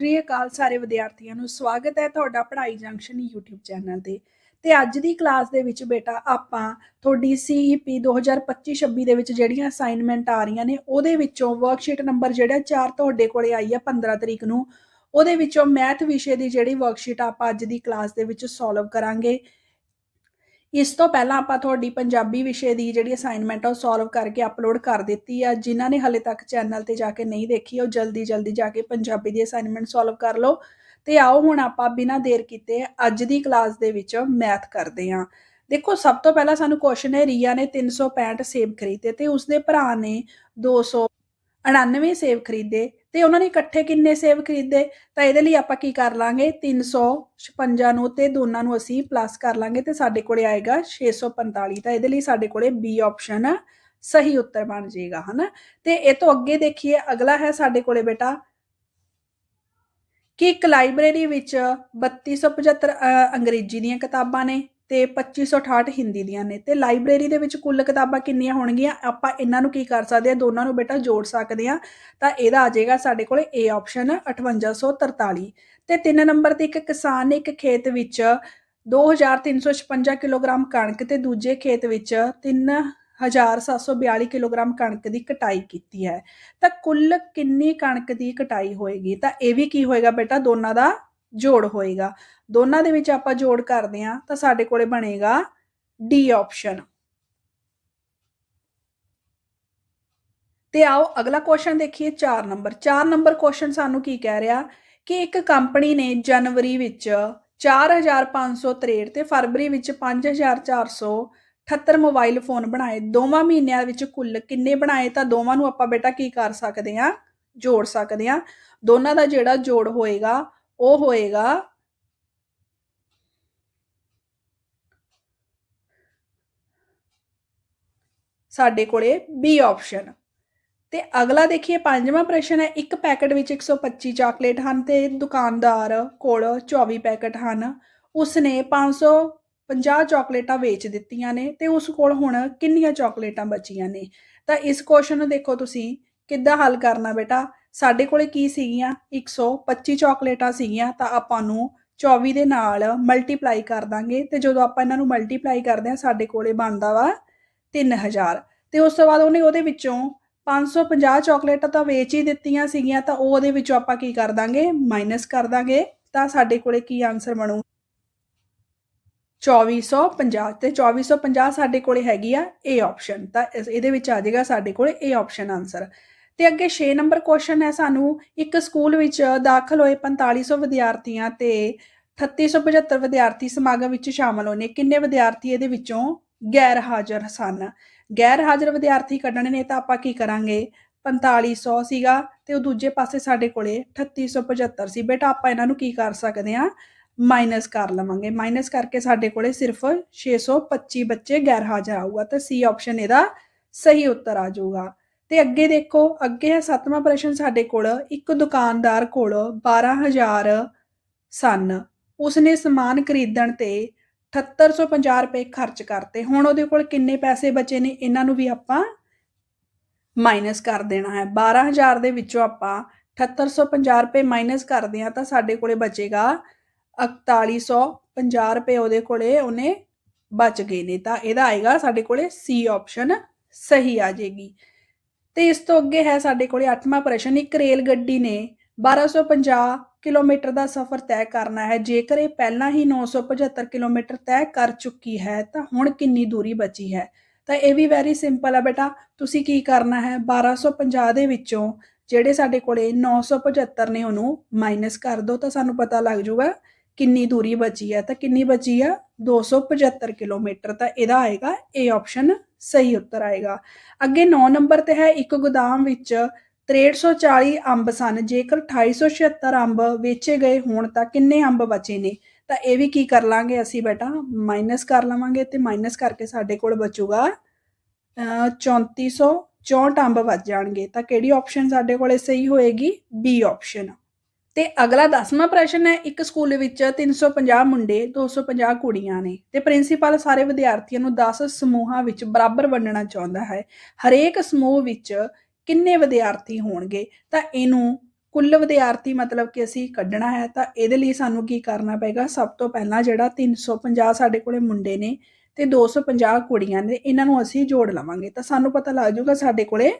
ਸ੍ਰੀ ਅਕਾਲ ਸਾਰੇ ਵਿਦਿਆਰਥੀਆਂ ਨੂੰ ਸਵਾਗਤ ਹੈ ਤੁਹਾਡਾ ਪੜ੍ਹਾਈ ਜੰਕਸ਼ਨ YouTube ਚੈਨਲ ਤੇ। ਤੇ ਅੱਜ ਦੀ ਕਲਾਸ ਦੇ ਵਿੱਚ ਬੇਟਾ ਆਪਾਂ ਤੁਹਾਡੀ E CEP 2025-26 ਦੇ ਵਿੱਚ ਜਿਹੜੀਆਂ ਅਸਾਈਨਮੈਂਟ ਆ ਰਹੀਆਂ ਨੇ, ਉਹਦੇ ਵਿੱਚੋਂ ਵਰਕਸ਼ੀਟ ਨੰਬਰ ਜਿਹੜਾ 4 ਤੁਹਾਡੇ ਕੋਲੇ ਆਈ ਹੈ 15 ਤਰੀਕ ਨੂੰ, ਉਹਦੇ ਵਿੱਚੋਂ ਮੈਥ ਵਿਸ਼ੇ ਦੀ ਜਿਹੜੀ ਵਰਕਸ਼ੀਟ ਆਪਾਂ ਅੱਜ ਦੀ ਕਲਾਸ ਦੇ ਵਿੱਚ ਸੋਲਵ ਕਰਾਂਗੇ। ਇਸ ਤੋਂ ਪਹਿਲਾਂ ਆਪਾਂ ਤੁਹਾਡੀ ਪੰਜਾਬੀ ਵਿਸ਼ੇ ਦੀ ਜਿਹੜੀ ਅਸਾਈਨਮੈਂਟ ਆ ਉਹ ਸੋਲਵ ਕਰਕੇ ਅਪਲੋਡ ਕਰ ਦਿੱਤੀ ਆ। ਜਿਨ੍ਹਾਂ ਨੇ ਹਲੇ ਤੱਕ ਚੈਨਲ ਤੇ ਜਾ ਕੇ ਨਹੀਂ ਦੇਖੀ, ਉਹ ਜਲਦੀ ਜਲਦੀ ਜਾ ਕੇ ਪੰਜਾਬੀ ਦੀ ਅਸਾਈਨਮੈਂਟ ਸੋਲਵ ਕਰ ਲਓ। ਤੇ ਆਓ ਹੁਣ ਆਪਾਂ ਬਿਨਾਂ ਦੇਰ ਕੀਤੇ ਅੱਜ ਦੀ ਕਲਾਸ ਦੇ ਵਿੱਚ ਮੈਥ ਕਰਦੇ ਹਾਂ। ਦੇਖੋ, ਸਭ ਤੋਂ ਪਹਿਲਾਂ ਸਾਨੂੰ ਕੁਐਸਚਨ ਹੈ, ਰੀਆ ਨੇ 365 ਸੇਬ ਖਰੀਦੇ ਤੇ ਉਸਦੇ ਭਰਾ ਨੇ 299 ਸੇਬ ਖਰੀਦੇ। ਤੇ ਉਹਨਾਂ ਨੇ ਇਕੱਠੇ ਕਿੰਨੇ ਸੇਬ ਖਰੀਦੇ? ਤਾਂ ਇਹਦੇ ਲਈ ਆਪਾਂ ਕੀ ਕਰ ਲਾਂਗੇ? 356 ਨੂੰ ਤੇ ਦੋਨਾਂ ਨੂੰ ਅਸੀਂ ਪਲੱਸ ਕਰ ਲਾਂਗੇ ਤੇ ਸਾਡੇ ਕੋਲੇ ਆਏਗਾ 645 ਤਾਂ ਇਹਦੇ ਲਈ ਸਾਡੇ ਕੋਲੇ ਬੀ ਆਪਸ਼ਨ ਸਹੀ ਉੱਤਰ ਬਣ ਜਾਏਗਾ ਹਨਾ? ਤੇ ਇਹ ਤੋਂ ਅੱਗੇ ਦੇਖੀਏ ਅਗਲਾ ਹੈ ਸਾਡੇ ਕੋਲੇ ਬੇਟਾ ਕਿ ਇੱਕ ਲਾਇਬ੍ਰੇਰੀ ਵਿੱਚ 3275 ਅ, ਅੰਗਰੇਜ਼ੀ ਦੀਆਂ ਕਿਤਾਬਾਂ ਨੇ। ਤੇ 2568 ਹਿੰਦੀ ਦੀਆਂ ਨੇ। ਤੇ ਲਾਇਬ੍ਰੇਰੀ ਦੇ ਵਿੱਚ ਕੁੱਲ ਕਿਤਾਬਾਂ ਕਿੰਨੀਆਂ ਹੋਣਗੀਆਂ? ਆਪਾਂ ਇਹਨਾਂ ਨੂੰ ਕੀ ਕਰ ਸਕਦੇ ਆ ਦੋਨਾਂ ਨੂੰ ਬੇਟਾ ਜੋੜ ਸਕਦੇ ਆ ਤਾਂ ਇਹਦਾ ਆ ਜਾਏਗਾ ਸਾਡੇ ਕੋਲੇ A ਆਪਸ਼ਨ 5843 ਤੇ 3 ਨੰਬਰ ਤੇ ਇੱਕ ਕਿਸਾਨ ਨੇ ਇੱਕ ਖੇਤ ਵਿੱਚ 2356 ਕਿਲੋਗ੍ਰਾਮ ਕਣਕ ਤੇ ਦੂਜੇ ਖੇਤ ਵਿੱਚ 3742 ਕਿਲੋਗ੍ਰਾਮ ਕਣਕ ਦੀ ਕਟਾਈ ਕੀਤੀ ਹੈ। ਤਾਂ ਕੁੱਲ ਕਿੰਨੀ ਕਣਕ ਦੀ ਕਟਾਈ ਹੋਏਗੀ? ਤਾਂ ਇਹ ਵੀ ਕੀ ਹੋਏਗਾ ਬੇਟਾ? ਦੋਨਾਂ ਦਾ ਜੋੜ ਹੋਏਗਾ। ਦੋਨਾਂ ਦੇ ਵਿੱਚ ਆਪਾਂ ਜੋੜ ਕਰਦੇ ਹਾਂ ਤਾਂ ਸਾਡੇ ਕੋਲੇ ਬਣੇਗਾ ਡੀ ਆਪਸ਼ਨ ਤੇ ਆਓ ਅਗਲਾ ਕੁਐਸਚਨ ਦੇਖੀਏ 4 ਨੰਬਰ। 4 ਨੰਬਰ ਕੁਐਸਚਨ ਸਾਨੂੰ ਕੀ ਕਹਿ ਰਿਹਾ? ਕਿ ਇੱਕ ਕੰਪਨੀ ਨੇ ਜਨਵਰੀ ਵਿੱਚ 4563 ਤੇ ਫਰਵਰੀ ਵਿੱਚ 5478 ਮੋਬਾਈਲ ਫੋਨ ਬਣਾਏ। ਦੋਵਾਂ ਮਹੀਨਿਆਂ ਵਿੱਚ ਕੁੱਲ ਕਿੰਨੇ ਬਣਾਏ? ਤਾਂ ਦੋਵਾਂ ਨੂੰ ਆਪਾਂ ਬੇਟਾ ਕੀ ਕਰ ਸਕਦੇ ਆ ਜੋੜ ਸਕਦੇ ਆ ਦੋਨਾਂ ਦਾ ਜਿਹੜਾ ਜੋੜ ਹੋਏਗਾ ਉਹ ਹੋਏਗਾ ਸਾਡੇ ਕੋਲੇ ਬੀ ਆਪਸ਼ਨ ਤੇ ਅਗਲਾ ਦੇਖੀਏ, ਪੰਜਵਾਂ ਪ੍ਰਸ਼ਨ ਹੈ, ਇੱਕ ਪੈਕੇਟ ਵਿੱਚ 125 ਚਾਕਲੇਟ ਹਨ ਤੇ ਦੁਕਾਨਦਾਰ ਕੋਲ 24 ਪੈਕੇਟ ਹਨ। ਉਸਨੇ 550 ਚਾਕਲੇਟਾਂ ਵੇਚ ਦਿੱਤੀਆਂ ਨੇ ਤੇ ਉਸ ਕੋਲ ਹੁਣ ਕਿੰਨੀਆਂ ਚਾਕਲੇਟਾਂ ਬਚੀਆਂ ਨੇ? ਤਾਂ ਇਸ ਕੁਐਸਚਨ ਨੂੰ ਦੇਖੋ ਤੁਸੀਂ, ਕਿੱਦਾਂ ਹੱਲ ਕਰਨਾ ਬੇਟਾ? ਸਾਡੇ ਕੋਲੇ ਕੀ ਸੀਗੀਆਂ? 125 ਚਾਕਲੇਟਾਂ ਸੀਗੀਆਂ, ਤਾਂ ਆਪਾਂ ਨੂੰ 24 ਦੇ ਨਾਲ ਮਲਟੀਪਲਾਈ ਕਰ ਦਾਂਗੇ ਤੇ ਜਦੋਂ ਆਪਾਂ ਇਹਨਾਂ ਨੂੰ ਮਲਟੀਪਲਾਈ ਕਰਦੇ ਹਾਂ, ਸਾਡੇ ਕੋਲੇ ਬਣਦਾ ਵਾ 3000 ਤੇ ਉਸ ਤੋਂ ਬਾਅਦ ਉਹਨੇ ਉਹਦੇ ਵਿੱਚੋਂ 550 ਚਾਕਲੇਟਾਂ ਤਾਂ ਵੇਚ ਹੀ ਦਿੱਤੀਆਂ ਸੀਗੀਆਂ, ਤਾਂ ਉਹ ਉਹਦੇ ਵਿੱਚੋਂ ਆਪਾਂ ਕੀ ਕਰ ਦਾਂਗੇ? ਮਾਈਨਸ ਕਰ ਦਾਂਗੇ। ਤਾਂ ਸਾਡੇ ਕੋਲੇ ਕੀ ਆਨਸਰ ਬਣੂ? 2450 ਤੇ 2450 ਸਾਡੇ ਕੋਲੇ ਹੈਗੀ ਆ A ਆਪਸ਼ਨ ਤਾਂ ਇਹਦੇ ਵਿੱਚ ਆ ਜਾਏਗਾ ਸਾਡੇ ਕੋਲੇ A ਆਪਸ਼ਨ ਆਨਸਰ ਤੇ ਅੱਗੇ 6 ਨੰਬਰ ਕੁਐਸਚਨ ਹੈ ਸਾਨੂੰ। ਇੱਕ ਸਕੂਲ ਵਿੱਚ ਦਾਖਲ ਹੋਏ 4500 ਵਿਦਿਆਰਥੀਆਂ ਤੇ 3875 ਵਿਦਿਆਰਥੀ ਸਮਾਗਮ ਵਿੱਚ ਸ਼ਾਮਲ ਹੋਏ ਨੇ। ਕਿੰਨੇ ਵਿਦਿਆਰਥੀ ਇਹਦੇ ਵਿੱਚੋਂ ਗੈਰ ਹਾਜ਼ਰ ਸਨ? ਗੈਰ ਹਾਜ਼ਰ ਵਿਦਿਆਰਥੀ ਕੱਢਣੇ ਨੇ ਤਾਂ ਆਪਾਂ ਕੀ ਕਰਾਂਗੇ? 4500 ਸੀਗਾ ਤੇ ਉਹ ਦੂਜੇ ਪਾਸੇ ਸਾਡੇ ਕੋਲੇ 3875 ਸੀ ਬੇਟਾ, ਆਪਾਂ ਇਹਨਾਂ ਨੂੰ ਕੀ ਕਰ ਸਕਦੇ ਆ ਮਾਈਨਸ ਕਰ ਲਵਾਂਗੇ। ਮਾਈਨਸ ਕਰਕੇ ਸਾਡੇ ਕੋਲੇ ਸਿਰਫ 625 ਬੱਚੇ ਗੈਰ ਹਾਜ਼ਰ ਆਊਗਾ ਤਾਂ ਸੀ ਆਪਸ਼ਨ ਇਹਦਾ ਸਹੀ ਉੱਤਰ ਆ ਜਾਊਗਾ। ਤੇ ਅੱਗੇ ਦੇਖੋ, ਅੱਗੇ ਹੈ ਸੱਤਵਾਂ ਪ੍ਰਸ਼ਨ ਸਾਡੇ ਕੋਲ, ਇੱਕ ਦੁਕਾਨਦਾਰ ਕੋਲ 12000 ਸਨ। ਉਸਨੇ ਸਮਾਨ ਖਰੀਦਣ ਤੇ 7850 ਰੁਪਏ ਖਰਚ ਕਰਤੇ। ਹੁਣ ਉਹਦੇ ਕੋਲ ਕਿੰਨੇ ਪੈਸੇ ਬਚੇ ਨੇ, ਇਹਨਾਂ ਨੂੰ ਵੀ ਆਪਾਂ ਮਾਈਨਸ ਕਰ ਦੇਣਾ ਹੈ। 12000 ਦੇ ਵਿੱਚੋਂ ਆਪਾਂ 7850 ਰੁਪਏ ਮਾਈਨਸ ਕਰਦੇ ਆ ਤਾਂ ਸਾਡੇ ਕੋਲੇ ਬਚੇਗਾ 4150 ਰੁਪਏ ਉਹਦੇ ਕੋਲੇ ਉਹਨੇ ਬਚ ਗਏ ਨੇ। ਤਾਂ ਇਹਦਾ ਆਏਗਾ ਸਾਡੇ ਕੋਲੇ ਸੀ ਆਪਸ਼ਨ ਸਹੀ ਆ ਜਾਏਗੀ। ਤੇ ਇਸ ਤੋਂ ਅੱਗੇ ਹੈ ਸਾਡੇ ਕੋਲੇ 8ਵਾਂ ਪ੍ਰਸ਼ਨ, ਇੱਕ ਰੇਲ ਗੱਡੀ ਨੇ 1250 ਕਿਲੋਮੀਟਰ ਦਾ ਸਫ਼ਰ ਤੈਅ ਕਰਨਾ ਹੈ। ਜੇਕਰ ਇਹ ਪਹਿਲਾਂ ਹੀ 975 ਕਿਲੋਮੀਟਰ ਤੈਅ ਕਰ ਚੁੱਕੀ ਹੈ, ਤਾਂ ਹੁਣ ਕਿੰਨੀ ਦੂਰੀ ਬਚੀ ਹੈ? ਤਾਂ ਇਹ ਵੀ ਵੈਰੀ ਸਿੰਪਲ ਆ ਬੇਟਾ। ਤੁਸੀਂ ਕੀ ਕਰਨਾ ਹੈ? 1250 ਦੇ ਵਿੱਚੋਂ ਜਿਹੜੇ ਸਾਡੇ ਕੋਲੇ 975 ਨੇ, ਉਹਨੂੰ ਮਾਈਨਸ ਕਰ ਦਿਓ, ਤਾਂ ਸਾਨੂੰ ਪਤਾ ਲੱਗ ਜਾਊਗਾ ਕਿੰਨੀ ਦੂਰੀ ਬਚੀ ਹੈ। ਤਾਂ ਕਿੰਨੀ ਬਚੀ ਆ? 275 ਕਿਲੋਮੀਟਰ। ਤਾਂ ਇਹਦਾ ਆਏਗਾ A ਆਪਸ਼ਨ ਸਹੀ ਉੱਤਰ ਆਏਗਾ। ਅੱਗੇ 9 ਨੰਬਰ ਤੇ ਹੈ ਇੱਕ ਗੋਦਾਮ ਵਿੱਚ 6340 ਅੰਬ ਸਨ। ਜੇਕਰ 2876 ਅੰਬ ਵੇਚੇ ਗਏ ਹੋਣ ਤਾਂ ਕਿੰਨੇ ਅੰਬ ਬਚੇ ਨੇ? ਤਾਂ ਇਹ ਵੀ ਕੀ ਕਰ ਲਾਂਗੇ ਅਸੀਂ ਬੇਟਾ? ਮਾਈਨਸ ਕਰ ਲਵਾਂਗੇ ਤੇ ਮਾਈਨਸ ਕਰਕੇ ਸਾਡੇ ਕੋਲ ਬਚੂਗਾ, ਅਹ 3464 ਅੰਬ ਬਚ ਜਾਣਗੇ। ਤਾਂ ਕਿਹੜੀ ਆਪਸ਼ਨ ਸਾਡੇ ਕੋਲੇ ਸਹੀ ਹੋਏਗੀ? ਬੀ ਆਪਸ਼ਨ ਤੇ ਅਗਲਾ 10ਵਾਂ ਪ੍ਰਸ਼ਨ ਹੈ, ਇੱਕ ਸਕੂਲ ਵਿੱਚ 350 ਮੁੰਡੇ 250 ਕੁੜੀਆਂ ਨੇ ਤੇ ਪ੍ਰਿੰਸੀਪਲ ਸਾਰੇ ਵਿਦਿਆਰਥੀਆਂ ਨੂੰ 10 ਸਮੂਹਾਂ ਵਿੱਚ ਬਰਾਬਰ ਵੰਡਣਾ ਚਾਹੁੰਦਾ ਹੈ। ਹਰੇਕ ਸਮੂਹ ਵਿੱਚ ਕਿੰਨੇ ਵਿਦਿਆਰਥੀ ਹੋਣਗੇ? ਤਾਂ ਇਹਨੂੰ ਕੁੱਲ ਵਿਦਿਆਰਥੀ ਮਤਲਬ ਕਿ ਅਸੀਂ ਕੱਢਣਾ ਹੈ। ਤਾਂ ਇਹਦੇ ਲਈ ਸਾਨੂੰ ਕੀ ਕਰਨਾ ਪਏਗਾ? ਸਭ ਤੋਂ ਪਹਿਲਾਂ ਜਿਹੜਾ 350 ਸਾਡੇ ਕੋਲੇ ਮੁੰਡੇ ਨੇ ਤੇ 250 ਕੁੜੀਆਂ ਨੇ, ਇਹਨਾਂ ਨੂੰ ਅਸੀਂ ਜੋੜ ਲਵਾਂਗੇ। ਤਾਂ ਸਾਨੂੰ ਪਤਾ ਲੱਗ ਜਾਊਗਾ ਸਾਡੇ ਕੋਲੇ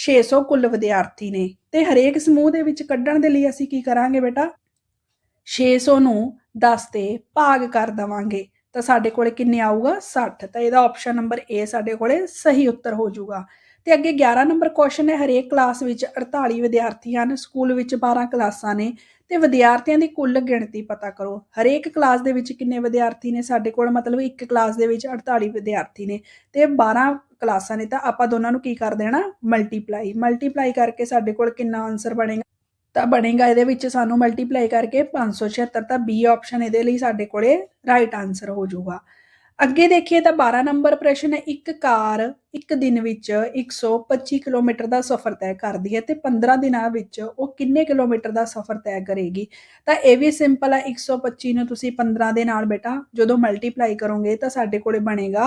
600 ਕੁੱਲ ਵਿਦਿਆਰਥੀ ਨੇ ਤੇ ਹਰੇਕ ਸਮੂਹ ਦੇ ਵਿੱਚ ਕੱਢਣ ਦੇ ਲਈ ਅਸੀਂ ਕੀ ਕਰਾਂਗੇ ਬੇਟਾ? 600 ਨੂੰ 10 ਤੇ ਭਾਗ ਕਰ ਦਵਾਂਗੇ। ਤਾਂ ਸਾਡੇ ਕੋਲੇ ਕਿੰਨੇ ਆਊਗਾ? 60 ਤਾਂ ਇਹਦਾ ਆਪਸ਼ਨ ਨੰਬਰ A ਸਾਡੇ ਕੋਲੇ ਸਹੀ ਉੱਤਰ ਹੋ ਜਾਊਗਾ। ਤੇ ਅੱਗੇ 11 ਨੰਬਰ ਕੁਐਸਚਨ ਹੈ, ਹਰੇਕ ਕਲਾਸ ਵਿੱਚ 48 ਵਿਦਿਆਰਥੀ ਹਨ ਸਕੂਲ ਵਿੱਚ 12 ਕਲਾਸਾਂ ਨੇ ਤੇ ਵਿਦਿਆਰਥੀਆਂ ਦੀ ਕੁੱਲ ਗਿਣਤੀ ਪਤਾ ਕਰੋ। ਹਰੇਕ ਕਲਾਸ ਦੇ ਵਿੱਚ ਕਿੰਨੇ ਵਿਦਿਆਰਥੀ ਨੇ? ਸਾਡੇ ਕੋਲ ਮਤਲਬ ਇੱਕ ਕਲਾਸ ਦੇ ਵਿੱਚ 48 ਵਿਦਿਆਰਥੀ ਨੇ ਤੇ 12 ਕਲਾਸਾਂ ਨੇ। ਤਾਂ ਆਪਾਂ ਦੋਨਾਂ ਨੂੰ ਕੀ ਕਰ ਦੇਣਾ? ਮਲਟੀਪਲਾਈ ਮਲਟੀਪਲਾਈ ਕਰਕੇ ਸਾਡੇ ਕੋਲ ਕਿੰਨਾ ਆਨਸਰ ਬਣੇਗਾ? ਤਾਂ ਬਣੇਗਾ ਇਹਦੇ ਵਿੱਚ ਸਾਨੂੰ ਮਲਟੀਪਲਾਈ ਕਰਕੇ 576 ਤਾਂ B ਆਪਸ਼ਨ ਇਹਦੇ ਲਈ ਸਾਡੇ ਕੋਲੇ ਰਾਈਟ ਆਨਸਰ ਹੋ ਜਾਊਗਾ। ਅੱਗੇ ਦੇਖੀਏ ਤਾਂ 12 ਨੰਬਰ ਪ੍ਰਸ਼ਨ ਹੈ, ਇੱਕ ਕਾਰ ਇੱਕ ਦਿਨ ਵਿੱਚ 125 ਕਿਲੋਮੀਟਰ ਦਾ ਸਫ਼ਰ ਤੈਅ ਕਰਦੀ ਹੈ ਤੇ 15 ਦਿਨਾਂ ਵਿੱਚ ਉਹ ਕਿੰਨੇ ਕਿਲੋਮੀਟਰ ਦਾ ਸਫ਼ਰ ਤੈਅ ਕਰੇਗੀ? ਤਾਂ ਇਹ ਵੀ ਸਿੰਪਲ ਹੈ 125 ਨੂੰ ਤੁਸੀਂ 15 ਦੇ ਨਾਲ ਬੇਟਾ ਜਦੋਂ ਮਲਟੀਪਲਾਈ ਕਰੋਗੇ ਤਾਂ ਸਾਡੇ ਕੋਲੇ ਬਣੇਗਾ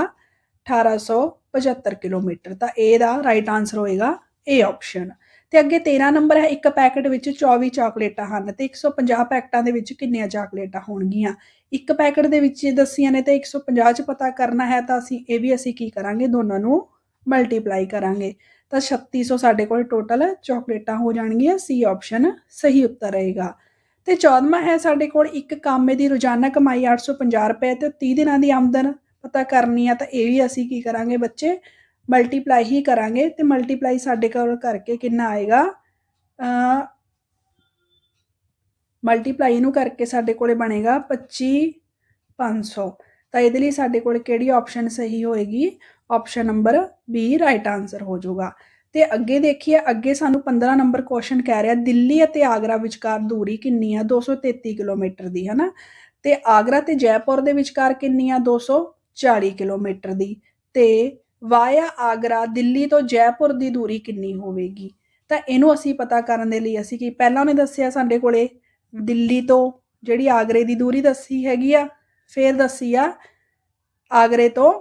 1875 ਕਿਲੋਮੀਟਰ। ਤਾਂ ਇਹ ਦਾ ਰਾਈਟ ਆਨਸਰ ਹੋਏਗਾ ਏ ਆਪਸ਼ਨ ਤੇ ਅੱਗੇ 13 ਨੰਬਰ ਹੈ, ਇੱਕ ਪੈਕਟ ਵਿੱਚ 24 ਚਾਕਲੇਟਾਂ ਹਨ ਤੇ 150 ਪੈਕਟਾਂ ਦੇ ਵਿੱਚ ਕਿੰਨੀਆਂ ਚਾਕਲੇਟਾਂ ਹੋਣਗੀਆਂ। ਇੱਕ ਪੈਕਟ ਦੇ ਵਿੱਚ ਦੱਸੀਆਂ ਨੇ ਤੇ 150 ਚ ਪਤਾ ਕਰਨਾ ਹੈ ਤਾਂ ਅਸੀਂ ਇਹ ਵੀ ਅਸੀਂ ਕੀ ਕਰਾਂਗੇ? ਦੋਨਾਂ ਨੂੰ ਮਲਟੀਪਲਾਈ ਕਰਾਂਗੇ। ਤਾਂ 3600 ਸਾਡੇ ਕੋਲ ਟੋਟਲ ਚਾਕਲੇਟਾਂ ਹੋ ਜਾਣਗੀਆਂ। ਸੀ ਆਪਸ਼ਨ ਸਹੀ ਉੱਤਰ ਰਹੇਗਾ। ਤੇ 14ਵਾਂ ਹੈ ਸਾਡੇ ਕੋਲ ਇੱਕ ਕਾਮੇ ਦੀ ਰੋਜ਼ਾਨਾ ਕਮਾਈ 850 ਰੁਪਏ ਤੇ 30 ਦਿਨਾਂ ਦੀ ਆਮਦਨ ਪਤਾ ਕਰਨੀ ਆ ਤਾਂ ਇਹ ਵੀ ਅਸੀਂ ਕੀ ਕਰਾਂਗੇ ਬੱਚੇ? ਮਲਟੀਪਲਾਈ ਹੀ ਕਰਾਂਗੇ ਤੇ ਮਲਟੀਪਲਾਈ ਸਾਡੇ ਕੋਲ ਕਰਕੇ ਕਿੰਨਾ ਆਏਗਾ? ਅ ਮਲਟੀਪਲਾਈ ਨੂੰ ਕਰਕੇ ਸਾਡੇ ਕੋਲੇ ਬਣੇਗਾ 25500 ਤਾਂ ਇਹਦੇ ਲਈ ਸਾਡੇ ਕੋਲ ਕਿਹੜੀ ਆਪਸ਼ਨ ਸਹੀ ਹੋਏਗੀ? Option number B right answer ਹੋ ਜਾਊਗਾ। ਤੇ ਅੱਗੇ ਦੇਖੀਏ, ਅੱਗੇ ਸਾਨੂੰ 15 ਨੰਬਰ ਕੁਐਸਚਨ ਕਹਿ ਰਿਹਾ, ਦਿੱਲੀ ਅਤੇ ਆਗਰਾ ਵਿਚਕਾਰ ਦੂਰੀ ਕਿੰਨੀ ਆ? 233 ਕਿਲੋਮੀਟਰ ਦੀ ਹੈ ਨਾ ਤੇ ਆਗਰਾ ਤੇ ਜੈਪੁਰ ਦੇ ਵਿਚਕਾਰ ਕਿੰਨੀ ਆ? 240 ਕਿਲੋਮੀਟਰ ਦੀ। ਤੇ ਵਾਇਆ ਆਗਰਾ ਦਿੱਲੀ ਤੋਂ ਜੈਪੁਰ ਦੀ ਦੂਰੀ ਕਿੰਨੀ ਹੋਵੇਗੀ? ਤਾਂ ਇਹਨੂੰ ਅਸੀਂ ਪਤਾ ਕਰਨ ਦੇ ਲਈ ਅਸੀਂ ਕੀ ਪਹਿਲਾਂ ਉਹਨੇ ਦੱਸਿਆ ਸਾਡੇ ਕੋਲੇ ਦਿੱਲੀ ਤੋਂ ਜਿਹੜੀ ਆਗਰੇ ਦੀ ਦੂਰੀ ਦੱਸੀ ਹੈਗੀ ਆ, ਫੇਰ ਦੱਸੀ ਆ ਆਗਰੇ ਤੋਂ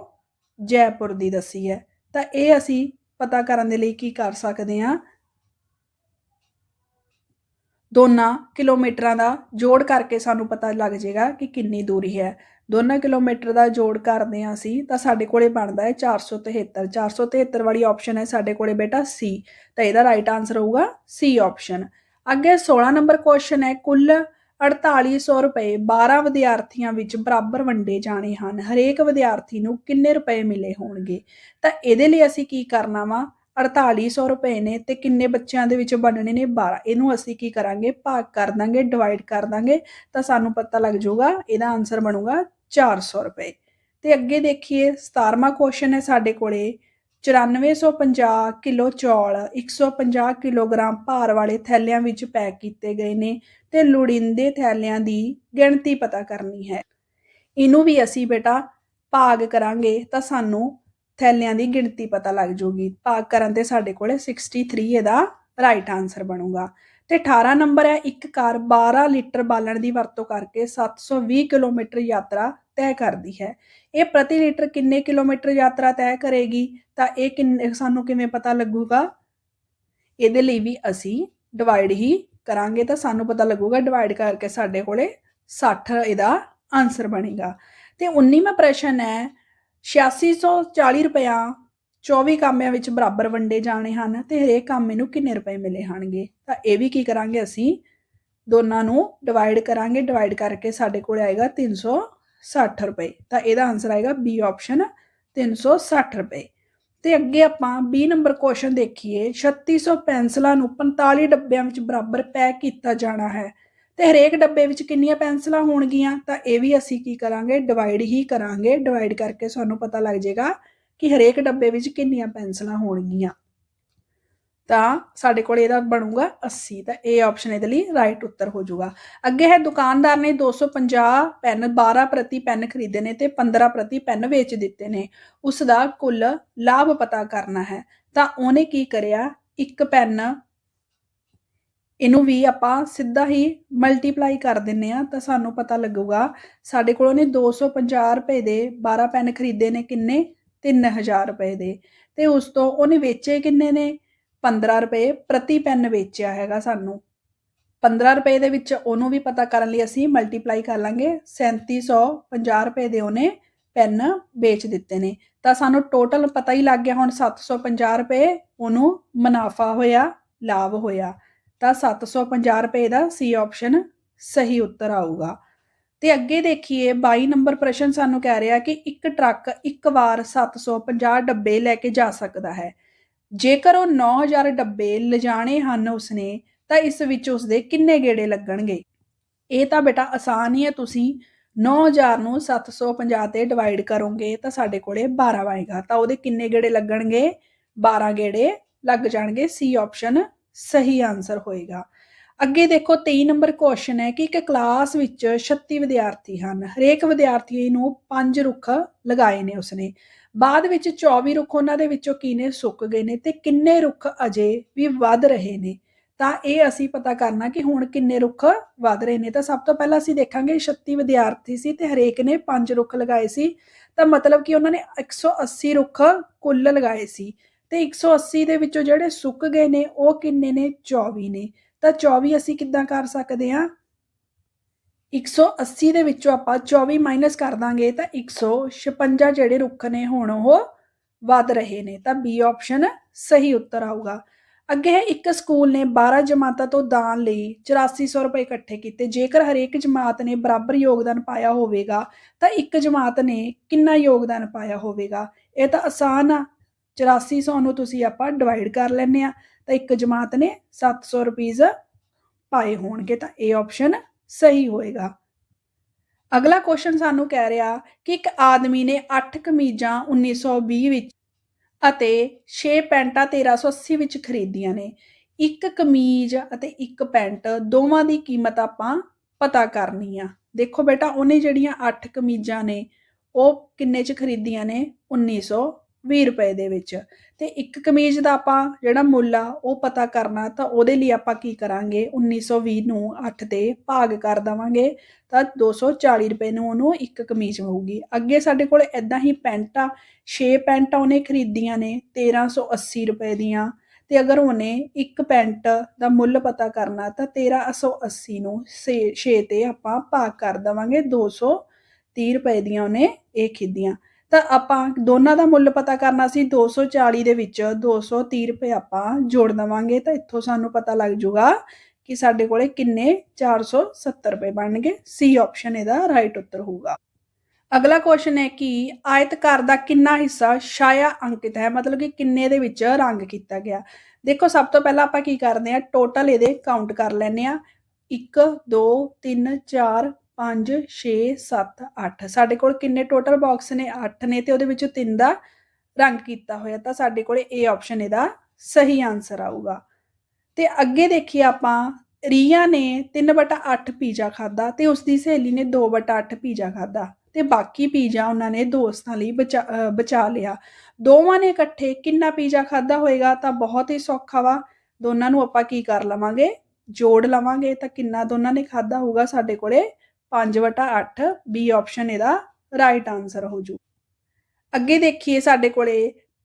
ਜੈਪੁਰ ਦੀ ਦੱਸੀ ਹੈ। ਤਾਂ ਇਹ ਅਸੀਂ ਪਤਾ ਕਰਨ ਦੇ ਲਈ ਕੀ ਕਰ ਸਕਦੇ ਆ ਦੋਨਾਂ ਕਿਲੋਮੀਟਰਾਂ ਦਾ ਜੋੜ ਕਰਕੇ ਸਾਨੂੰ ਪਤਾ ਲੱਗ ਜਾਏਗਾ ਕਿ ਕਿੰਨੀ ਦੂਰੀ ਹੈ। ਦੋਨਾਂ ਕਿਲੋਮੀਟਰ ਦਾ ਜੋੜ ਕਰਦੇ ਹਾਂ ਅਸੀਂ, ਤਾਂ ਸਾਡੇ ਕੋਲੇ ਬਣਦਾ ਹੈ 473 473 ਵਾਲੀ ਆਪਸ਼ਨ ਹੈ ਸਾਡੇ ਕੋਲੇ ਬੇਟਾ ਸੀ ਤਾਂ ਇਹਦਾ ਰਾਈਟ ਆਨਸਰ ਹੋਊਗਾ ਸੀ ਆਪਸ਼ਨ ਅੱਗੇ 16 ਨੰਬਰ ਕੁਐਸਚਨ ਹੈ, ਕੁੱਲ 4800 ਰੁਪਏ 12 ਵਿਦਿਆਰਥੀਆਂ ਵਿੱਚ ਬਰਾਬਰ ਵੰਡੇ ਜਾਣੇ ਹਨ। ਹਰੇਕ ਵਿਦਿਆਰਥੀ ਨੂੰ ਕਿੰਨੇ ਰੁਪਏ ਮਿਲੇ ਹੋਣਗੇ? ਤਾਂ ਇਹਦੇ ਲਈ ਅਸੀਂ ਕੀ ਕਰਨਾ ਵਾ? 4800 ਰੁਪਏ ਨੇ ਤੇ ਕਿੰਨੇ ਬੱਚਿਆਂ ਦੇ ਵਿੱਚ ਵੰਡਣੇ ਨੇ 12 ਇਹਨੂੰ ਅਸੀਂ ਕੀ ਕਰਾਂਗੇ? ਭਾਗ ਕਰ ਦਾਂਗੇ ਡਿਵਾਈਡ ਕਰ ਦਾਂਗੇ, ਤਾਂ ਸਾਨੂੰ ਪਤਾ ਲੱਗ ਜਾਊਗਾ, ਇਹਦਾ ਆਨਸਰ ਬਣੂਗਾ 400 ਰੁਪਏ। ਤੇ ਅੱਗੇ ਦੇਖੀਏ 17ਵਾਂ ਕੁਐਸਚਨ ਹੈ ਸਾਡੇ ਕੋਲੇ। 9450 ਕਿਲੋ ਚੌਲ 150 ਕਿਲੋਗ੍ਰਾਮ ਭਾਰ ਵਾਲੇ ਥੈਲਿਆਂ ਵਿੱਚ ਪੈਕ ਕੀਤੇ ਗਏ ਨੇ ਤੇ ਲੋੜੀਂਦੇ ਥੈਲਿਆਂ ਦੀ ਗਿਣਤੀ ਪਤਾ ਕਰਨੀ ਹੈ। ਇਹਨੂੰ ਵੀ ਅਸੀਂ ਬੇਟਾ ਭਾਗ ਕਰਾਂਗੇ, ਤਾਂ ਸਾਨੂੰ ਥੈਲਿਆਂ ਦੀ ਗਿਣਤੀ ਪਤਾ ਲੱਗ ਜੂਗੀ। ਭਾਗ ਕਰਨ ਤੇ ਸਾਡੇ ਕੋਲੇ 63 ਇਹਦਾ ਰਾਈਟ ਆਨਸਰ ਬਣੂਗਾ। ਤੇ 18 ਨੰਬਰ ਹੈ, ਇੱਕ ਕਾਰ 12 ਲੀਟਰ ਬਾਲਣ ਦੀ ਵਰਤੋਂ ਕਰਕੇ 720 ਕਿਲੋਮੀਟਰ ਯਾਤਰਾ ਤੈਅ ਕਰਦੀ ਹੈ। ਇਹ ਪ੍ਰਤੀ ਲੀਟਰ ਕਿੰਨੇ ਕਿਲੋਮੀਟਰ ਯਾਤਰਾ ਤੈਅ ਕਰੇਗੀ? ਤਾਂ ਇਹ ਕਿੰਨੇ, ਸਾਨੂੰ ਕਿਵੇਂ ਪਤਾ ਲੱਗੂਗਾ? ਇਹਦੇ ਲਈ ਵੀ ਅਸੀਂ ਡਿਵਾਈਡ ਹੀ ਕਰਾਂਗੇ, ਤਾਂ ਸਾਨੂੰ ਪਤਾ ਲੱਗੂਗਾ ਡਿਵਾਈਡ ਕਰਕੇ ਸਾਡੇ ਕੋਲੇ 60 ਇਹਦਾ ਆਨਸਰ ਬਣੇਗਾ। ਤੇ 19ਵਾਂ ਪ੍ਰਸ਼ਨ ਹੈ 8640 ਰੁਪਇਆ 24 ਕਾਮਿਆਂ ਵਿੱਚ ਬਰਾਬਰ ਵੰਡੇ ਜਾਣੇ ਹਨ ਤੇ ਹਰੇਕ ਕਾਮੇ ਨੂੰ ਕਿੰਨੇ ਰੁਪਏ ਮਿਲੇ ਹੋਣਗੇ? ਤਾਂ ਇਹ ਵੀ ਕੀ ਕਰਾਂਗੇ ਅਸੀਂ? ਦੋਨਾਂ ਨੂੰ ਡਿਵਾਈਡ ਕਰਾਂਗੇ ਡਿਵਾਈਡ ਕਰਕੇ ਸਾਡੇ ਕੋਲ ਆਏਗਾ 360 ਰੁਪਏ। ਤਾਂ ਇਹਦਾ ਆਨਸਰ ਆਏਗਾ ਬੀ ਆਪਸ਼ਨ 360 ਰੁਪਏ। ਤੇ ਅੱਗੇ ਆਪਾਂ 20 ਨੰਬਰ ਕੁਐਸਚਨ ਦੇਖੀਏ। 3600 ਪੈਨਸਲਾਂ ਨੂੰ 45 ਡੱਬਿਆਂ ਵਿੱਚ ਬਰਾਬਰ ਪੈਕ ਕੀਤਾ ਜਾਣਾ ਹੈ। ਤੇ ਹਰੇਕ ਡੱਬੇ ਵਿੱਚ ਕਿੰਨੀਆਂ ਪੈਨਸਲਾਂ ਹੋਣਗੀਆਂ, ਤਾਂ ਇਹ ਵੀ ਅਸੀਂ ਕੀ ਕਰਾਂਗੇ ਡਿਵਾਈਡ ਹੀ ਕਰਾਂਗੇ। ਡਿਵਾਈਡ ਕਰਕੇ ਸਾਨੂੰ ਪਤਾ ਲੱਗ ਜਾਏਗਾ ਕਿ ਹਰੇਕ ਡੱਬੇ ਵਿੱਚ ਕਿੰਨੀਆਂ ਪੈਨਸਲਾਂ ਹੋਣਗੀਆਂ। ਤਾਂ ਸਾਡੇ ਕੋਲ ਇਹਦਾ ਬਣੂਗਾ 80 ਤਾਂ ਇਹ ਆਪਸ਼ਨ ਇਹਦੇ ਲਈ ਰਾਈਟ ਉੱਤਰ ਹੋ ਜਾਊਗਾ। ਅੱਗੇ ਹੈ ਦੁਕਾਨਦਾਰ ਨੇ 250 ਪੈਨ 12 ਪ੍ਰਤੀ ਪੈਨ ਖਰੀਦੇ ਨੇ ਤੇ 15 ਪ੍ਰਤੀ ਪੈਨ ਵੇਚ ਦਿੱਤੇ ਨੇ। ਉਸ ਦਾ ਕੁੱਲ ਲਾਭ ਪਤਾ ਕਰਨਾ ਹੈ। ਤਾਂ ਉਹਨੇ ਕੀ ਕਰਿਆ? ਇੱਕ ਪੈਨ ਇਹਨੂੰ ਵੀ ਆਪਾਂ ਸਿੱਧਾ ਹੀ ਮਲਟੀਪਲਾਈ ਕਰ ਦਿੰਨੇ ਆ, ਤਾਂ ਸਾਨੂੰ ਪਤਾ ਲੱਗੂਗਾ ਸਾਡੇ ਕੋਲ ਉਹਨੇ 250 ਰੁਪਏ ਦੇ 12 ਪੈਨ ਖਰੀਦੇ ਨੇ ਕਿੰਨੇ? 3000 ਰੁਪਏ ਦੇ। ਤੇ ਉਸ ਤੋਂ ਉਹਨੇ ਵੇਚੇ ਕਿੰਨੇ ਨੇ? 15 ਰੁਪਏ ਪ੍ਰਤੀ ਪੈਨ ਵੇਚਿਆ ਹੈਗਾ ਸਾਨੂੰ। 15 ਰੁਪਏ ਦੇ ਵਿੱਚ ਉਹਨੂੰ ਵੀ ਪਤਾ ਕਰਨ ਲਈ ਅਸੀਂ ਮਲਟੀਪਲਾਈ ਕਰ ਲਾਂਗੇ 3750 ਰੁਪਏ ਦੇ ਉਹਨੇ ਪੈਨ ਵੇਚ ਦਿੱਤੇ ਨੇ। ਤਾਂ ਸਾਨੂੰ ਟੋਟਲ ਪਤਾ ਹੀ ਲੱਗ ਗਿਆ ਹੁਣ 750 ਰੁਪਏ ਉਹਨੂੰ ਮੁਨਾਫਾ ਹੋਇਆ, ਲਾਭ ਹੋਇਆ। ਤਾਂ 750 ਰੁਪਏ ਦਾ ਸੀ ਆਪਸ਼ਨ ਸਹੀ ਉੱਤਰ ਆਊਗਾ। ਤੇ ਅੱਗੇ ਦੇਖੀਏ 22 ਨੰਬਰ ਪ੍ਰਸ਼ਨ ਸਾਨੂੰ ਕਹਿ ਰਿਹਾ ਕਿ ਇੱਕ ਟਰੱਕ ਇੱਕ ਵਾਰ 750 ਡੱਬੇ ਲੈ ਕੇ ਜਾ ਸਕਦਾ ਹੈ। ਜੇਕਰ ਉਹ 9000 ਡੱਬੇ ਲਿਜਾਣੇ ਹਨ ਉਸਨੇ, ਤਾਂ ਇਸ ਵਿੱਚ ਉਸਦੇ ਕਿੰਨੇ ਗੇੜੇ ਲੱਗਣਗੇ? ਇਹ ਤਾਂ ਬੇਟਾ ਆਸਾਨ ਹੀ ਹੈ, ਤੁਸੀਂ 9000 ਨੂੰ 750 ਤੇ ਡਿਵਾਈਡ ਕਰੋਗੇ, ਤਾਂ ਸਾਡੇ ਕੋਲੇ 12 ਆਏਗਾ, ਤਾਂ ਉਹਦੇ ਕਿੰਨੇ ਗੇੜੇ ਲੱਗਣਗੇ? 12 ਗੇੜੇ ਲੱਗ ਜਾਣਗੇ, ਸੀ ਆਪਸ਼ਨ ਸਹੀ ਆਨਸਰ ਹੋਏਗਾ। ਅੱਗੇ ਦੇਖੋ 23 ਨੰਬਰ ਕੁਐਸਚਨ ਹੈ ਕਿ ਇੱਕ ਕਲਾਸ ਵਿੱਚ 36 ਵਿਦਿਆਰਥੀ ਹਨ। ਹਰੇਕ ਵਿਦਿਆਰਥੀ ਨੂੰ 5 ਰੁੱਖ ਲਗਾਏ ਨੇ ਉਸਨੇ। ਬਾਅਦ ਵਿੱਚ 24 ਰੁੱਖ ਉਹਨਾਂ ਦੇ ਵਿੱਚੋਂ ਕਿਨੇ ਸੁੱਕ ਗਏ ਨੇ ਤੇ ਕਿੰਨੇ ਰੁੱਖ ਅਜੇ ਵੀ ਵੱਧ ਰਹੇ ਨੇ? ਤਾਂ ਇਹ ਅਸੀਂ ਪਤਾ ਕਰਨਾ ਕਿ ਹੁਣ ਕਿੰਨੇ ਰੁੱਖ ਵੱਧ ਰਹੇ ਨੇ। ਤਾਂ ਸਭ ਤੋਂ ਪਹਿਲਾਂ ਅਸੀਂ ਦੇਖਾਂਗੇ 36 ਵਿਦਿਆਰਥੀ ਸੀ ਤੇ ਹਰੇਕ ਨੇ 5 ਰੁੱਖ ਲਗਾਏ ਸੀ। ਤਾਂ ਮਤਲਬ ਕਿ ਉਹਨਾਂ ਨੇ 180 ਰੁੱਖ ਕੁੱਲ ਲਗਾਏ ਸੀ। ਤੇ 180 ਦੇ ਵਿੱਚੋਂ ਜਿਹੜੇ ਸੁੱਕ ਗਏ ਨੇ, ਉਹ ਕਿੰਨੇ ਨੇ? 24 ਨੇ। ਤਾਂ 24 ਅਸੀਂ ਕਿੱਦਾਂ ਕਰ ਸਕਦੇ ਹਾਂ? 180 ਦੇ ਵਿੱਚੋਂ ਆਪਾਂ 24 ਮਾਈਨਸ ਕਰ ਦਾਂਗੇ, ਤਾਂ 156 ਜਿਹੜੇ ਰੁੱਖ ਨੇ, ਹੁਣ ਉਹ ਵੱਧ ਰਹੇ ਨੇ। ਤਾਂ ਬੀ ਆਪਸ਼ਨ ਸਹੀ ਉੱਤਰ ਆਊਗਾ। ਅੱਗੇ ਹੈ ਇੱਕ ਸਕੂਲ ਨੇ 12 ਜਮਾਤਾਂ ਤੋਂ ਦਾਨ ਲਈ 8400 ਰੁਪਏ ਇਕੱਠੇ ਕੀਤੇ। ਜੇਕਰ ਹਰੇਕ ਜਮਾਤ ਨੇ ਬਰਾਬਰ ਯੋਗਦਾਨ ਪਾਇਆ ਹੋਵੇਗਾ, ਤਾਂ ਇੱਕ ਜਮਾਤ ਨੇ ਕਿੰਨਾ ਯੋਗਦਾਨ ਪਾਇਆ ਹੋਵੇਗਾ? ਇਹ ਤਾਂ ਆਸਾਨ ਆ। 8400 ਨੂੰ ਤੁਸੀਂ ਆਪਾਂ ਡਿਵਾਈਡ ਕਰ ਲੈਂਦੇ ਆ ਤਾਂ ਇੱਕ ਜਮਾਤ ਨੇ 700 ਰੁਪਈਜ਼ ਪਾਏ ਹੋਣਗੇ, ਤਾਂ ਇਹ ਆਪਸ਼ਨ ਸਹੀ ਹੋਏਗਾ। ਅਗਲਾ ਕੁਐਸਚਨ ਸਾਨੂੰ ਕਹਿ ਰਿਹਾ ਕਿ ਇੱਕ ਆਦਮੀ ਨੇ 8 ਕਮੀਜ਼ਾਂ 1920 ਵਿੱਚ ਅਤੇ 6 ਪੈਂਟਾਂ 1380 ਵਿੱਚ ਖਰੀਦੀਆਂ ਨੇ। ਇੱਕ ਕਮੀਜ਼ ਅਤੇ ਇੱਕ ਪੈਂਟ ਦੋਵਾਂ ਦੀ ਕੀਮਤ ਆਪਾਂ ਪਤਾ ਕਰਨੀ ਆ। ਦੇਖੋ ਬੇਟਾ, ਉਹਨੇ ਜਿਹੜੀਆਂ 8 ਕਮੀਜ਼ਾਂ ਨੇ, ਉਹ ਕਿੰਨੇ ਚ ਖਰੀਦੀਆਂ ਨੇ? 1920 ਵੀਹ ਰੁਪਏ ਦੇ ਵਿੱਚ। ਤੇ ਇੱਕ ਕਮੀਜ਼ ਦਾ ਆਪਾਂ ਜਿਹੜਾ ਮੁੱਲ ਆ, ਉਹ ਪਤਾ ਕਰਨਾ, ਤਾਂ ਉਹਦੇ ਲਈ ਆਪਾਂ ਕੀ ਕਰਾਂਗੇ? 1920 ਨੂੰ 8 ਤੇ ਭਾਗ ਕਰ ਦਵਾਂਗੇ, ਤਾਂ 240 ਰੁਪਏ ਨੂੰ ਉਹਨੂੰ ਇੱਕ ਕਮੀਜ਼ ਹੋਊਗੀ। ਅੱਗੇ ਸਾਡੇ ਕੋਲ ਇਦਾਂ ਹੀ ਪੈਂਟ ਆ 6 ਪੈਂਟਾਂ ਉਹਨੇ ਖਰੀਦੀਆਂ ਨੇ 1380 ਰੁਪਏ ਦੀਆਂ। ਤੇ ਅਗਰ ਉਹਨੇ ਇੱਕ ਪੈਂਟ ਦਾ ਮੁੱਲ ਪਤਾ ਕਰਨਾ, ਤਾਂ 1380 ਨੂੰ 6 ਤੇ ਆਪਾਂ ਭਾਗ ਕਰ ਦਵਾਂਗੇ 230 ਰੁਪਏ ਦੀਆਂ ਉਹਨੇ ਇਹ ਖਰੀਦੀਆਂ। ਤਾਂ ਆਪਾਂ ਦੋਨਾਂ ਦਾ ਮੁੱਲ ਪਤਾ ਕਰਨਾ ਸੀ 240 ਦੇ ਵਿੱਚ 230 ਰੁਪਏ ਆਪਾਂ ਜੋੜ ਦਵਾਂਗੇ, ਤਾਂ ਇੱਥੋਂ ਸਾਨੂੰ ਪਤਾ ਲੱਗ ਜਾਊਗਾ ਕਿ ਸਾਡੇ ਕੋਲੇ ਕਿੰਨੇ 470 ਰੁਪਏ ਬਣਨਗੇ। ਸੀ ਆਪਸ਼ਨ ਇਹਦਾ ਰਾਈਟ ਉੱਤਰ ਹੋਊਗਾ। ਅਗਲਾ ਕੁਐਸਚਨ ਹੈ ਕਿ ਆਇਤਕਾਰ ਦਾ ਕਿੰਨਾ ਹਿੱਸਾ ਛਾਇਆ ਅੰਕਿਤ ਹੈ, ਮਤਲਬ ਕਿ ਕਿੰਨੇ ਦੇ ਵਿੱਚ ਰੰਗ ਕੀਤਾ ਗਿਆ। ਦੇਖੋ, ਸਭ ਤੋਂ ਪਹਿਲਾਂ ਆਪਾਂ ਕੀ ਕਰਦੇ ਆ ਟੋਟਲ ਇਹਦੇ ਕਾਊਂਟ ਕਰ ਲੈਨੇ ਆ 1 2 3 4 5 6 7 8 ਸਾਡੇ ਕੋਲ ਕਿੰਨੇ ਟੋਟਲ ਬਾਕਸ ਨੇ? 8 ਨੇ ਤੇ ਉਹਦੇ ਵਿੱਚੋਂ 3 ਦਾ ਰੰਗ ਕੀਤਾ ਹੋਇਆ, ਤਾਂ ਸਾਡੇ ਕੋਲੇ ਇਹ ਆਪਸ਼ਨ ਇਹਦਾ ਸਹੀ ਆਨਸਰ ਆਊਗਾ। ਤੇ ਅੱਗੇ ਦੇਖੀਏ ਆਪਾਂ, ਰੀਆ ਨੇ 3/8 ਪੀਜ਼ਾ ਖਾਦਾ ਤੇ ਉਸ ਦੀ ਸਹੇਲੀ ਨੇ 2/8 ਪੀਜ਼ਾ ਖਾਦਾ ਤੇ ਬਾਕੀ ਪੀਜ਼ਾ ਉਹਨਾਂ ਨੇ ਦੋਸਤਾਂ ਲਈ ਬਚਾ ਬਚਾ ਲਿਆ। ਦੋਵਾਂ ਨੇ ਇਕੱਠੇ ਕਿੰਨਾ ਪੀਜ਼ਾ ਖਾਦਾ ਹੋਏਗਾ ਤਾਂ ਬਹੁਤ ਹੀ ਸੌਖਾ ਵਾ। ਦੋਨਾਂ ਨੂੰ ਆਪਾਂ ਕੀ ਕਰ ਲਵਾਂਗੇ? ਜੋੜ ਲਵਾਂਗੇ ਤਾਂ ਕਿੰਨਾ ਦੋਨਾਂ ਨੇ ਖਾਦਾ ਹੋਊਗਾ ਸਾਡੇ ਕੋਲੇ? 5/8 ਬੀ ਆਪਸ਼ਨ ਇਹਦਾ ਰਾਈਟ ਆਨਸਰ ਹੋ ਜੂ। ਅੱਗੇ ਦੇਖੀਏ ਸਾਡੇ ਕੋਲੇ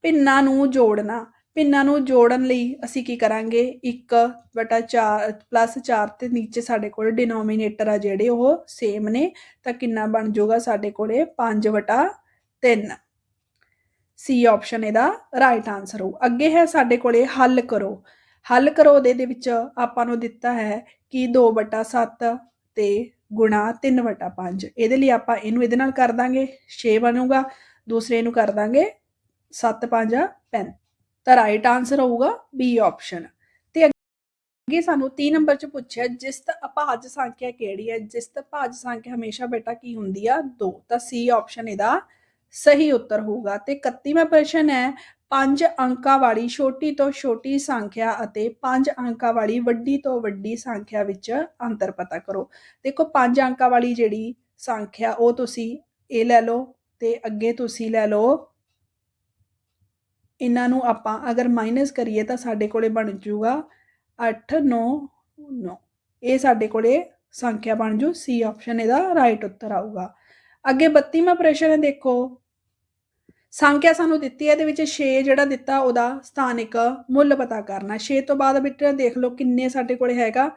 ਪਿੰਨਾਂ ਨੂੰ ਜੋੜਨਾ। ਪਿੰਨਾਂ ਨੂੰ ਜੋੜਨ ਲਈ ਅਸੀਂ ਕੀ ਕਰਾਂਗੇ? 1/4 ਪਲੱਸ 4 ਤੇ ਨੀਚੇ ਸਾਡੇ ਕੋਲ ਡਿਨੋਮੀਨੇਟਰ ਆ ਜਿਹੜੇ ਉਹ ਸੇਮ ਨੇ, ਤਾਂ ਕਿੰਨਾ ਬਣ ਜਾਊਗਾ ਸਾਡੇ ਕੋਲੇ 5/3 ਸੀ ਆਪਸ਼ਨ ਇਹਦਾ ਰਾਈਟ ਆਨਸਰ ਹੋ ਅੱਗੇ ਹੈ ਸਾਡੇ ਕੋਲੇ ਹੱਲ ਕਰੋ। ਹੱਲ ਕਰੋ ਦੇ ਦੇ ਵਿੱਚ ਆਪਾਂ ਨੂੰ ਦਿੱਤਾ ਹੈ ਕਿ 2/7 ਤੇ ਗੁਣਾ 3/5 ਇਹਦੇ ਲਈ ਆਪਾਂ ਇਹਨੂੰ ਇਹਦੇ ਨਾਲ ਕਰ ਦਾਂਗੇ 6 ਬਣੂਗਾ, ਦੂਸਰੇ ਨੂੰ ਕਰ ਦਾਂਗੇ 7 5 35 ਤਾਂ ਰਾਈਟ ਆਨਸਰ ਹੋਊਗਾ ਬੀ ਆਪਸ਼ਨ ਤੇ ਅੱਗੇ ਸਾਨੂੰ 3 ਨੰਬਰ ਚ ਪੁੱਛਿਆ ਜਿਸਤ ਅਭਾਜ ਸੰਖਿਆ ਕਿਹੜੀ ਹੈ? ਜਿਸਤ ਅਭਾਜ ਸੰਖਿਆ ਹਮੇਸ਼ਾ ਬੇਟਾ ਕੀ ਹੁੰਦੀ ਆ? 2 ਤਾਂ ਸੀ ਆਪਸ਼ਨ ਇਹਦਾ ਸਹੀ ਉੱਤਰ ਹੋਊਗਾ। ਤੇ 31ਵਾਂ ਪ੍ਰਸ਼ਨ ਹੈ ਪੰਜ ਅੰਕਾਂ ਵਾਲੀ ਛੋਟੀ ਤੋਂ ਛੋਟੀ ਸੰਖਿਆ ਅਤੇ ਪੰਜ ਅੰਕਾਂ ਵਾਲੀ ਵੱਡੀ ਤੋਂ ਵੱਡੀ ਸੰਖਿਆ ਵਿੱਚ ਅੰਤਰ ਪਤਾ ਕਰੋ। ਦੇਖੋ, ਪੰਜ ਅੰਕਾਂ ਵਾਲੀ ਜਿਹੜੀ ਸੰਖਿਆ, ਉਹ ਤੁਸੀਂ ਇਹ ਲੈ ਲਓ ਤੇ ਅੱਗੇ ਤੁਸੀਂ ਲੈ ਲਓ। ਇਹਨਾਂ ਨੂੰ ਆਪਾਂ ਅਗਰ ਮਾਈਨਸ ਕਰੀਏ ਤਾਂ ਸਾਡੇ ਕੋਲੇ ਬਣ ਜੂਗਾ 8 9 9 ਇਹ ਸਾਡੇ ਕੋਲੇ ਸੰਖਿਆ ਬਣ ਜੂ। ਸੀ ਆਪਸ਼ਨ ਇਹਦਾ ਰਾਈਟ ਉੱਤਰ ਆਊਗਾ। ਅੱਗੇ 32ਵਾਂ ਪ੍ਰਸ਼ਨ ਹੈ ਦੇਖੋ। ਸੰਖਿਆ ਸਾਨੂੰ ਦਿੱਤੀ ਹੈ, ਇਹਦੇ ਵਿੱਚ 6 ਜਿਹੜਾ ਦਿੱਤਾ ਉਹਦਾ ਸਥਾਨਿਕ ਮੁੱਲ ਪਤਾ ਕਰਨਾ। 6 ਤੋਂ ਬਾਅਦ ਬਿੱਟਾ ਦੇਖ ਲਓ ਕਿੰਨੇ ਸਾਡੇ ਕੋਲੇ ਹੈਗਾ।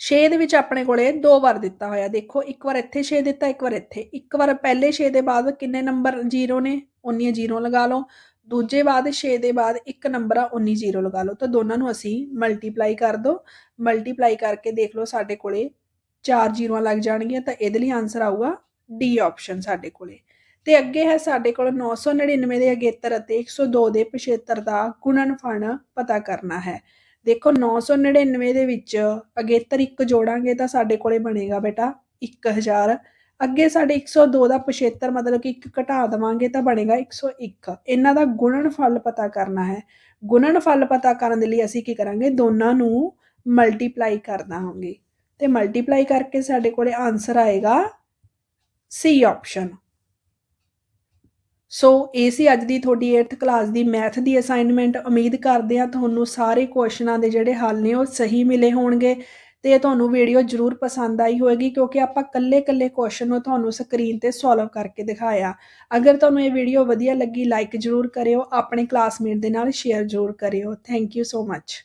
6 ਦੇ ਵਿੱਚ ਆਪਣੇ ਕੋਲੇ ਦੋ ਵਾਰ ਦਿੱਤਾ ਹੋਇਆ। ਦੇਖੋ, ਇੱਕ ਵਾਰ ਇੱਥੇ 6 ਦਿੱਤਾ, ਇੱਕ ਵਾਰ ਇੱਥੇ। ਇੱਕ ਵਾਰ ਪਹਿਲੇ 6 ਦੇ ਬਾਅਦ ਕਿੰਨੇ ਨੰਬਰ? ਜ਼ੀਰੋ ਨੇ, ਉਨੀਆਂ ਜ਼ੀਰੋ ਲਗਾ ਲਓ। ਦੂਜੇ ਬਾਅਦ 6 ਦੇ ਬਾਅਦ ਇੱਕ ਨੰਬਰ ਆ 19 ਜ਼ੀਰੋ ਲਗਾ ਲਓ। ਤਾਂ ਦੋਨਾਂ ਨੂੰ ਅਸੀਂ ਮਲਟੀਪਲਾਈ ਕਰ ਦੋ। ਮਲਟੀਪਲਾਈ ਕਰਕੇ ਦੇਖ ਲਓ ਸਾਡੇ ਕੋਲੇ ਚਾਰ ਜ਼ੀਰੋਆਂ ਲੱਗ ਜਾਣਗੀਆਂ। ਤਾਂ ਇਹਦੇ ਲਈ ਆਨਸਰ ਆਊਗਾ ਡੀ ਆਪਸ਼ਨ ਸਾਡੇ ਕੋਲੇ। ਤੇ ਅੱਗੇ ਹੈ ਸਾਡੇ ਕੋਲ 999 ਦੇ ਅਗੇਤਰ ਅਤੇ 102 ਦੇ ਪਿਛੇਤਰ ਦਾ ਗੁਣਨਫਲ ਪਤਾ ਕਰਨਾ ਹੈ। ਦੇਖੋ 999 ਦੇ ਵਿੱਚ ਅਗੇਤਰ ਇੱਕ ਜੋੜਾਂਗੇ ਤਾਂ ਸਾਡੇ ਕੋਲੇ ਬਣੇਗਾ ਬੇਟਾ 1000 ਅੱਗੇ ਸਾਡੇ 102 ਦਾ ਪਿਛੇਤਰ ਮਤਲਬ ਕਿ ਇੱਕ ਘਟਾ ਦਵਾਂਗੇ ਤਾਂ ਬਣੇਗਾ 101 ਇਹਨਾਂ ਦਾ ਗੁਣਨਫਲ ਪਤਾ ਕਰਨਾ ਹੈ। ਗੁਣਨਫਲ ਪਤਾ ਕਰਨ ਦੇ ਲਈ ਅਸੀਂ ਕੀ ਕਰਾਂਗੇ? ਦੋਨਾਂ ਨੂੰ ਮਲਟੀਪਲਾਈ ਕਰ ਦਾਂਗੇ ਤੇ ਮਲਟੀਪਲਾਈ ਕਰਕੇ ਸਾਡੇ ਕੋਲੇ ਆਨਸਰ ਆਏਗਾ ਸੀ ਆਪਸ਼ਨ ਸੋ ਇਹ ਸੀ ਅੱਜ ਦੀ ਤੁਹਾਡੀ 8th ਕਲਾਸ ਦੀ ਮੈਥ ਦੀ ਅਸਾਈਨਮੈਂਟ ਉਮੀਦ ਕਰਦੇ ਹਾਂ ਤੁਹਾਨੂੰ ਸਾਰੇ ਕੁਐਸਚਨਾਂ ਦੇ ਜਿਹੜੇ ਹੱਲ ਨੇ ਉਹ ਸਹੀ ਮਿਲੇ ਹੋਣਗੇ। ਤੇ ਤੁਹਾਨੂੰ ਵੀਡੀਓ ਜ਼ਰੂਰ ਪਸੰਦ ਆਈ ਹੋਵੇਗੀ ਕਿਉਂਕਿ ਆਪਾਂ ਕੱਲੇ-ਕੱਲੇ ਕੁਐਸਚਨ ਨੂੰ ਤੁਹਾਨੂੰ ਸਕਰੀਨ ਤੇ ਸੋਲਵ ਕਰਕੇ ਦਿਖਾਇਆ। ਅਗਰ ਤੁਹਾਨੂੰ ਇਹ ਵੀਡੀਓ ਵਧੀਆ ਲੱਗੀ ਲਾਈਕ ਜ਼ਰੂਰ ਕਰਿਓ। ਆਪਣੇ ਕਲਾਸਮੇਟ ਦੇ ਨਾਲ ਸ਼ੇਅਰ ਜ਼ਰੂਰ ਕਰਿਓ। Thank you so much